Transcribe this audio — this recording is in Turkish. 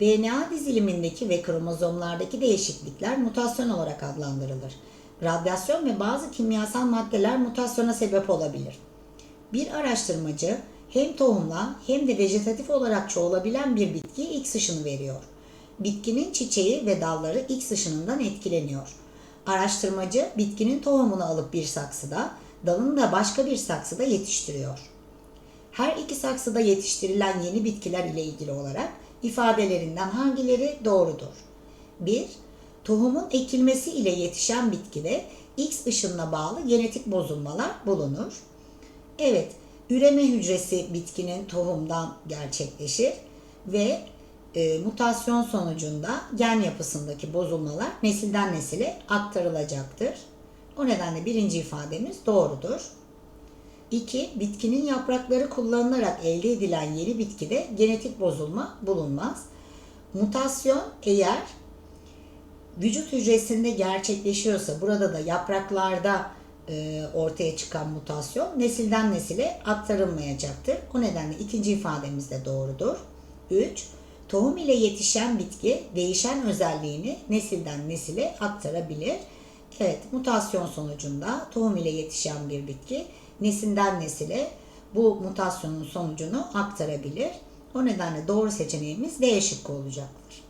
DNA dizilimindeki ve kromozomlardaki değişiklikler mutasyon olarak adlandırılır. Radyasyon ve bazı kimyasal maddeler mutasyona sebep olabilir. Bir araştırmacı hem tohumla hem de vejetatif olarak çoğalabilen bir bitkiye X ışını veriyor. Bitkinin çiçeği ve dalları X ışınından etkileniyor. Araştırmacı bitkinin tohumunu alıp bir saksıda, dalını da başka bir saksıda yetiştiriyor. Her iki saksıda yetiştirilen yeni bitkiler ile ilgili olarak ifadelerinden hangileri doğrudur? 1. Tohumun ekilmesi ile yetişen bitkide X ışınına bağlı genetik bozulmalar bulunur. Evet, üreme hücresi bitkinin tohumdan gerçekleşir ve e, mutasyon sonucunda gen yapısındaki bozulmalar nesilden nesile aktarılacaktır. O nedenle birinci ifademiz doğrudur. 2. Bitkinin yaprakları kullanılarak elde edilen yeni bitkide genetik bozulma bulunmaz. Mutasyon eğer vücut hücresinde gerçekleşiyorsa burada da yapraklarda e, ortaya çıkan mutasyon nesilden nesile aktarılmayacaktır. O nedenle ikinci ifademiz de doğrudur. 3. Tohum ile yetişen bitki değişen özelliğini nesilden nesile aktarabilir. Evet, mutasyon sonucunda tohum ile yetişen bir bitki nesilden nesile bu mutasyonun sonucunu aktarabilir. O nedenle doğru seçeneğimiz D şıkkı olacaktır.